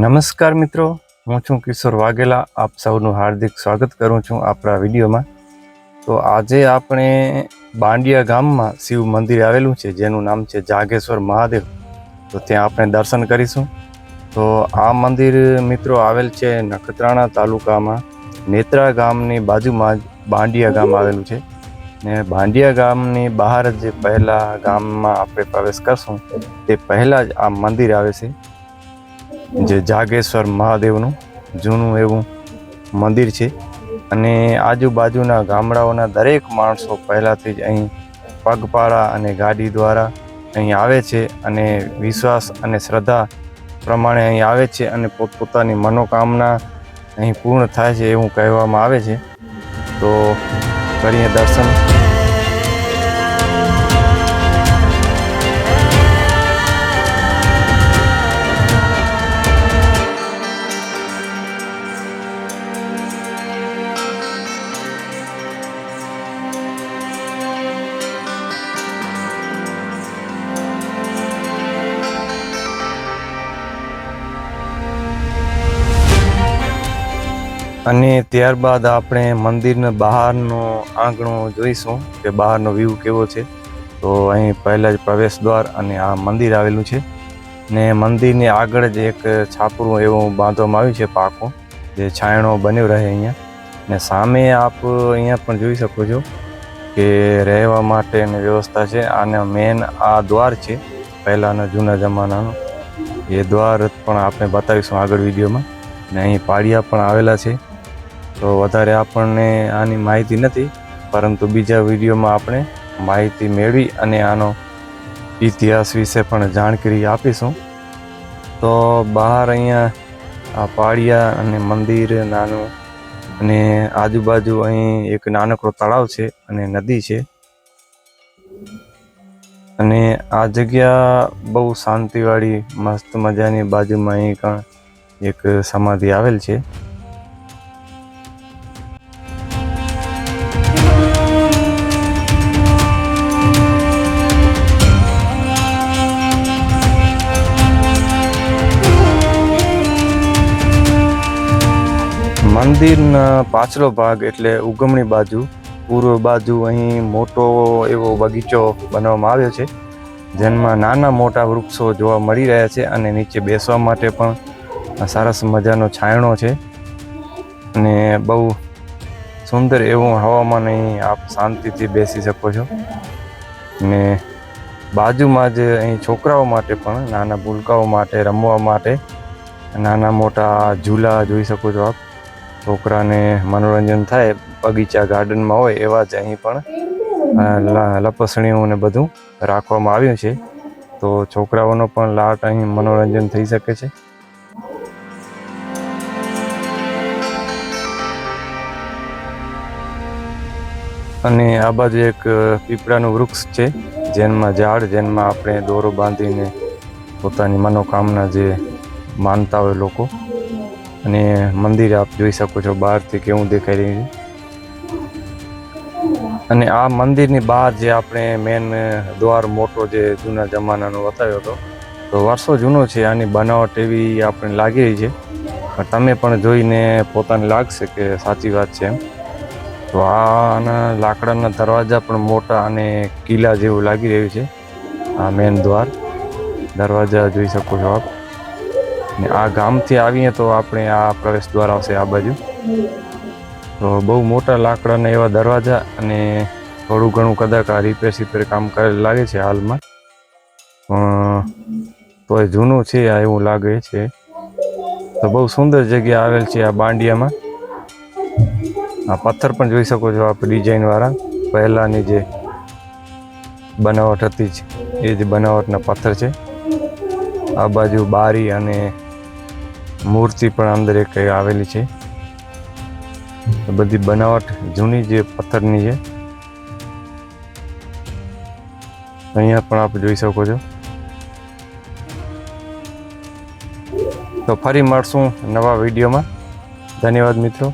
નમસ્કાર મિત્રો, હું છું કિશોર વાઘેલા. આપ સૌનું હાર્દિક સ્વાગત કરું છું આપણા વિડીયોમાં. તો આજે આપણે બાંડિયા ગામમાં શિવ મંદિર આવેલું છે, જેનું નામ છે જાગેશ્વર મહાદેવ. તો ત્યાં આપણે દર્શન કરીશું. તો આ મંદિર મિત્રો આવેલ છે નખત્રાણા તાલુકામાં. નેત્રા ગામની બાજુમાં જ બાંડિયા ગામ આવેલું છે. ને બાંડિયા ગામની બહાર જ પહેલાં ગામમાં આપણે પ્રવેશ કરશું, તે પહેલાં જ આ મંદિર આવે છે. જે જાગેશ્વર મહાદેવનું જૂનું એવું મંદિર છે. અને આજુબાજુના ગામડાઓના દરેક માણસો પહેલાંથી જ અહીં પગપાળા અને ગાડી દ્વારા અહીં આવે છે અને વિશ્વાસ અને શ્રદ્ધા પ્રમાણે અહીં આવે છે અને પોતપોતાની મનોકામના અહીં પૂર્ણ થાય છે એવું કહેવામાં આવે છે. તો કરીએ દર્શન. અને ત્યારબાદ આપણે મંદિરના બહારનો આંગણો જોઈશું કે બહારનો વ્યૂ કેવો છે. તો અહીં પહેલાં જ પ્રવેશ દ્વાર અને આ મંદિર આવેલું છે. ને મંદિરની આગળ જ એક છાપરું એવું બાંધવામાં આવ્યું છે પાકો, જે છાંયણો બન્યો રહે અહીંયા. ને સામે આપ અહીંયા પણ જોઈ શકો છો કે રહેવા માટેની વ્યવસ્થા છે. અને મેન આ દ્વાર છે, પહેલાંના જૂના જમાનાનો. એ દ્વાર પણ આપણે બતાવીશું આગળ વિડીયોમાં. ને અહીં પાળિયા પણ આવેલા છે. તો વધારે આપણને આની માહિતી નથી, પરંતુ બીજા વિડીયોમાં આપણે માહિતી મેળવી અને આનો ઇતિહાસ વિશે પણ જાણકારી આપીશું. તો બહાર અહીંયા આ પાળિયા અને મંદિર નાનું અને આજુબાજુ અહીં એક નાનકડો તળાવ છે અને નદી છે. અને આ જગ્યા બહુ શાંતિવાળી, મસ્ત મજાની બાજુમાં અહીં પણ એક સમાધિ આવેલ છે. મંદિરના પાછલો ભાગ એટલે ઉગમણી બાજુ, પૂર્વ બાજુ અહીં મોટો એવો બગીચો બનાવવામાં આવ્યો છે, જેમાં નાના મોટા વૃક્ષો જોવા મળી રહ્યા છે અને નીચે બેસવા માટે પણ સરસ મજાનો છાંયણો છે અને બહુ સુંદર એવું હવામાન અહીં આપ શાંતિથી બેસી શકો છો. ને બાજુમાં જ અહીં છોકરાઓ માટે પણ, નાના ભૂલકાઓ માટે, રમવા માટે નાના મોટા ઝૂલા જોઈ શકો છો આપ. છોકરાને મનોરંજન થાય, બગીચા ગાર્ડનમાં હોય એવા જ અહીં પણ લપસણીઓ ને બધું રાખવામાં આવ્યું છે. તો છોકરાઓનો પણ લાટ અહીં મનોરંજન થઈ શકે છે. અને આ બાજુ એક પીપળાનું વૃક્ષ છે, જેનમાં ઝાડ, જેનમાં આપણે દોરો બાંધીને પોતાની મનોકામના જે માનતા હોય લોકો અને મંદિર આપ જોઈ શકો છો બહારથી કેવું દેખાઈ રહ્યું છે. અને આ મંદિરની બહાર જે આપણે મેન દ્વાર મોટો જે જૂના જમાનાનો બતાવ્યો હતો, તો વર્ષો જૂનો છે, આની બનાવટ એવી આપણે લાગી રહી છે. પણ તમે પણ જોઈને પોતાને લાગશે કે સાચી વાત છે એમ. તો આના લાકડાના દરવાજા પણ મોટા અને કિલ્લા જેવું લાગી રહ્યું છે. આ મેન દ્વાર. દરવાજા જોઈ શકો છો આપ. ને આ ગામથી આવીએ તો આપણે આ પ્રવેશ દ્વાર આવશે આ બાજુ. તો બહુ મોટા લાકડાના એવા દરવાજા અને થોડું ઘણું કદાચ આ રિપેર સિપેર કામ કરેલ લાગે છે હાલમાં. પણ તોય જૂનું છે, આ એવું લાગે છે. તો બહુ સુંદર જગ્યા આવેલ છે આ બાંડિયામાં. આ પથ્થર પણ જોઈ શકો છો આપ ડિઝાઇનવાળા પહેલાંની જે બનાવટ હતી જ, એ જ બનાવટના પથ્થર છે. આ બાજુ બારી અને મૂર્તિ પણ અંદર એક આવેલી છે. બધી બનાવટ જૂની જે પથ્થરની છે. અહીંયા પણ આપ જોઈ શકો છો. તો ફરી મળશું નવા વિડીયોમાં. ધન્યવાદ મિત્રો.